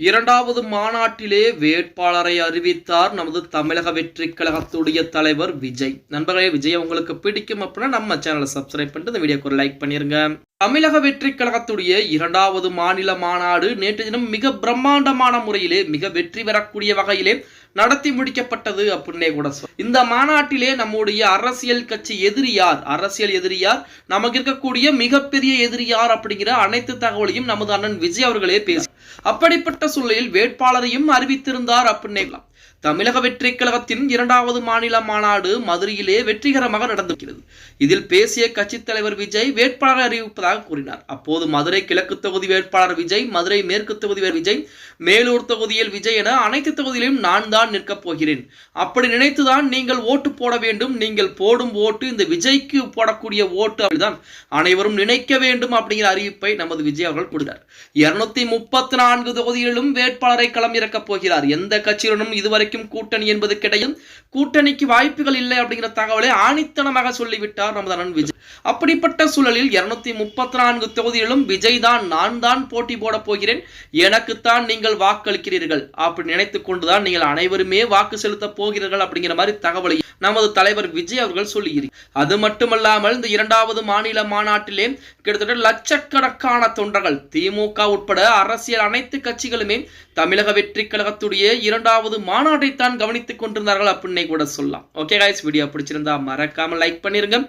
இரண்டாவது மாநாட்டிலே வேட்பாளரை அறிவித்தார் நமது தமிழக வெற்றி கழகத்துடைய தலைவர் விஜய். நண்பர்களே விஜய் உங்களுக்கு பிடிக்கும் அப்படின்னா நம்ம சேனலை சப்ஸ்கிரைப் பண்ணிட்டு இந்த வீடியோக்கு ஒரு லைக் பண்ணிருங்க. தமிழக வெற்றி கழகத்துடைய இரண்டாவது மாநில மாநாடு நேற்று தினம் மிக பிரம்மாண்டமான முறையிலே மிக வெற்றி பெறக்கூடிய வகையிலே நடத்தி முடிக்கப்பட்டது அப்படின்னே கூட சொல். இந்த மாநாட்டிலே நம்முடைய அரசியல் கட்சி எதிரியார் அரசியல் எதிரியார் நமக்கு இருக்கக்கூடிய மிகப்பெரிய எதிரி யார் அப்படிங்கிற அனைத்து தகவலையும் நமது அண்ணன் விஜய் அவர்களே பேசி அப்படிப்பட்ட சூழலில் வேட்பாளரையும் அறிவித்திருந்தார் அப்படின்னே தமிழக வெற்றி கழகத்தின் இரண்டாவது மாநில மாநாடு மதுரையிலே வெற்றிகரமாக நடந்திருக்கிறது. இதில் பேசிய கட்சித் தலைவர் விஜய் வேட்பாளரை அறிவிப்பதாக கூறினார். அப்போது மதுரை கிழக்கு தொகுதி வேட்பாளர் விஜய் மதுரை மேற்கு தொகுதி விஜய் மேலூர் தொகுதியில் விஜய் என அனைத்து தொகுதியிலும் நான் தான் நிற்கப் போகிறேன். அப்படி நினைத்துதான் நீங்கள் ஓட்டு போட வேண்டும். நீங்கள் போடும் ஓட்டு இந்த விஜய்க்கு போடக்கூடிய ஓட்டு அப்படிதான். அனைவரும் நினைக்க வேண்டும் அப்படிங்கிற அறிவிப்பை நமது விஜய் அவர்கள் கொடுத்தார். இருநூத்தி முப்பத்தி முப்பத்தி நான்கு தொகுதிகளிலும் வேட்பாளரை களம் இறக்கப் போகிறார். எந்த கட்சியுடனும் இதுவரைக்கும் கூட்டணி என்பது கிடையும். கூட்டணிக்கு வாய்ப்புகள் இல்லை அப்படிங்கிற தகவலை ஆணித்தனமாக சொல்லிவிட்டார் நமது அண்ணன் விஜய். அப்படிப்பட்ட சூழலில் இருநூத்தி முப்பத்தி நான்கு தொகுதிகளிலும் விஜய் தான் நான் தான் போட்டி போட போகிறேன். எனக்குத்தான் நீங்கள் வாக்களிக்கிறீர்கள். அப்படி நினைத்துக் கொண்டுதான் நீங்கள் அனைவருமே வாக்கு செலுத்த போகிறீர்கள் அப்படிங்கிற மாதிரி தகவலை நமது தலைவர் விஜய் அவர்கள் சொல்லியிருக்கிறார். அது மட்டுமல்லாமல் இந்த இரண்டாவது மாநில மாநாட்டிலே கிட்டத்தட்ட லட்சக்கணக்கான தொண்டர்கள் திமுக உட்பட அரசியல் அனைத்து கட்சிகளுமே தமிழக வெற்றி கழகத்துடைய இரண்டாவது மாநாட்டை தான் கவனித்துக் கொண்டிருந்தார்கள் அப்படின்னே கூட சொல்லலாம். ஓகே காய்ஸ் வீடியோ பிடிச்சிருந்தா மறக்காம லைக் பண்ணிருங்க.